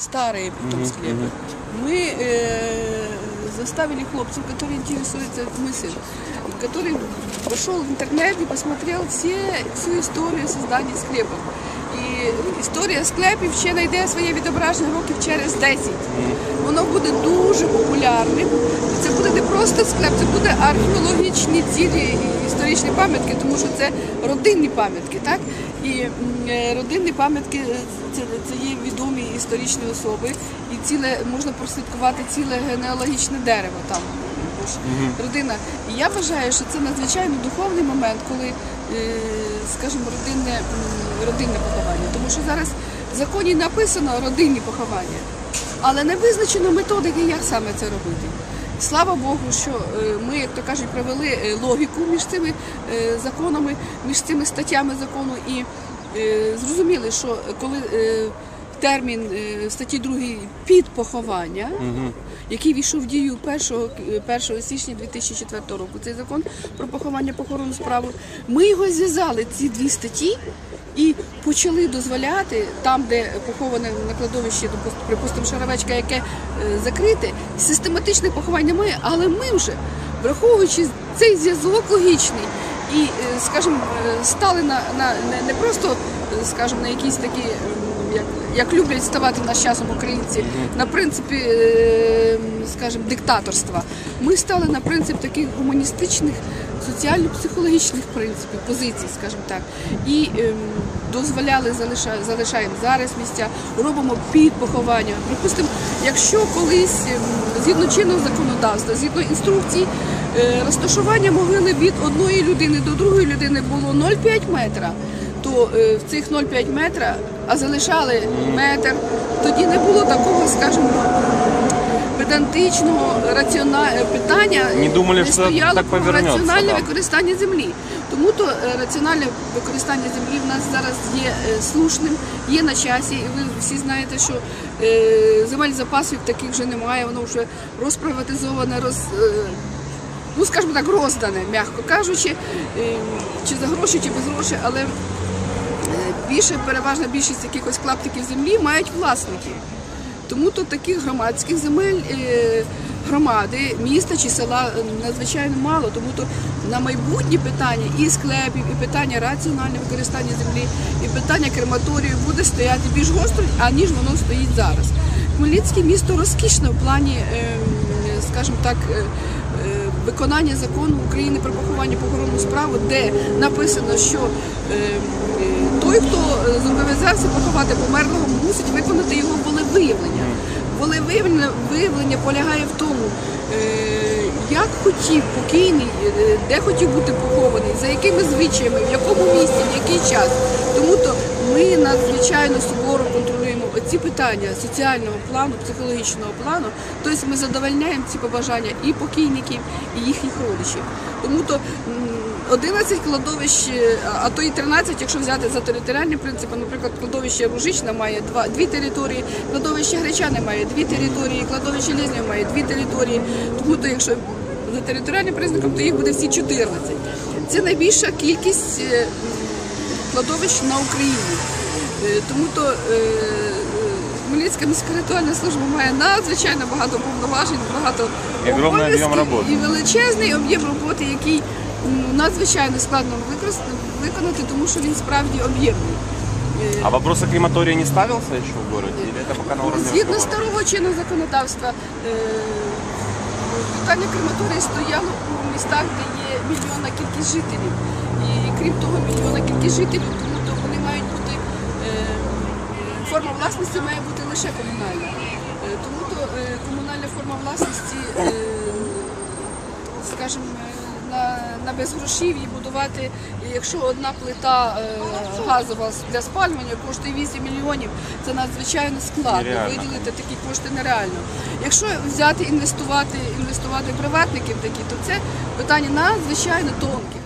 старые потом склепы. Мы э, заставили хлопцев, которые интересуются, мой сын, который пошел в интернет и посмотрел все, всю историю создания склепов. Історія склепів ще знайде своє відображення років через 10. Воно буде дуже популярним. Це буде не просто склеп, це буде археологічні цілі і історичні пам'ятки, тому що це родинні пам'ятки, так? І е, родинні пам'ятки е, це, це є відомі історичні особи, і ціле можна прослідкувати ціле генеалогічне дерево там. Родина. І я вважаю, що це надзвичайно духовний момент, коли, скажімо, родинне, родинне поховання. Тому що зараз в законі написано родинні поховання, але не визначено методики, як саме це робити. Слава Богу, що е, ми, як то кажуть, провели е, логіку між цими е, законами, між цими статтями закону і е, зрозуміли, що коли е, термін е, статті 2 під поховання, який війшов в дію 1, 1 січня 2004 року, цей закон про поховання похоронну справу, ми його зв'язали, ці дві статті, і почали дозволяти там, де поховане на кладовищі, припустимо, шаровечка, яке е, закрите, систематичне поховання немає, але ми вже, враховуючи цей зв'язок логічний, і, е, скажімо, е, стали на, на не, не просто, е, скажімо, на якісь такі, як, як люблять ставати наш часом українці, на принципі, скажімо, диктаторства. Ми стали на принцип таких гуманістичних, соціально-психологічних принципів, позицій, скажімо так. І ем, дозволяли, залиша- залишаємо зараз місця, робимо під поховання. Припустимо, якщо колись ем, згідно чинного законодавства, згідно інструкцій, е, розташування могили від одної людини до другої людини було 0,5 метра, то е, в цих 0,5 метра, а залишали метр, тоді не було такого, скажімо, педантичного раціона... питання Не думали, що стояло так про раціональне да. використання землі. Тому то е, раціональне використання землі в нас зараз є е, слушним, є на часі. І ви всі знаєте, що е, земель запасів таких вже немає, воно вже розприватизоване, роз, е, ну скажімо так, роздане, м'яко кажучи, е, чи за гроші, чи без грошей, але е, більше, переважна більшість якихось клаптиків землі мають власники. Тому то таких громадських земель е, громади, міста чи села надзвичайно мало. Тому то на майбутнє питання і склепів, і питання раціонального використання землі, і питання крематорію буде стояти більш гостро, аніж воно стоїть зараз. Хмельницьке місто розкішне в плані, е, скажімо так, виконання закону України про поховання похоронну справу, де написано, що е, е, той, хто зобов'язався поховати померлого, мусить виконати його волевиявлення. Волевиявлення виявлення полягає в тому, е, як хотів покійний, де хотів бути похований, за якими звичаями, в якому місці, в який час. Тому то ми надзвичайно суворо контролюємо ці питання соціального плану, психологічного плану. Тобто ми задовольняємо ці побажання і покійників, і їхніх родичів. Тому то 11 кладовищ, а то і 13, якщо взяти за територіальні принципи, наприклад, кладовище Ружична має два, дві території, кладовище Гречани має дві території, кладовище Лізнів має дві території. Тому то, якщо за територіальним признаком, то їх буде всі 14. Це найбільша кількість е, кладовищ на Україні. Е, Тому то е, Хмельницька міська ритуальна служба має надзвичайно багато повноважень, багато обов'язків, і величезний об'єм роботи, який надзвичайно складно виконати, тому що він справді об'ємний. Е, А вопрос о крематории не ставился еще в городе? Или это пока на уровне Згідно старого чинного законодавства, е, питання крематорії стояло у містах, де є мільйонна кількість жителів. І крім того, мільйонна кількість жителів, тому то вони мають бути е, форма власності має бути лише комунальна. Е, Тому то е, комунальна форма власності, е, скажімо, на, на безгрошів'ї будувати, якщо одна плита газова для спалювання коштує 8 мільйонів, це надзвичайно складно. Нереально. Виділити такі кошти нереально. Якщо взяти інвестувати, інвестувати приватників такі, то це питання надзвичайно тонке.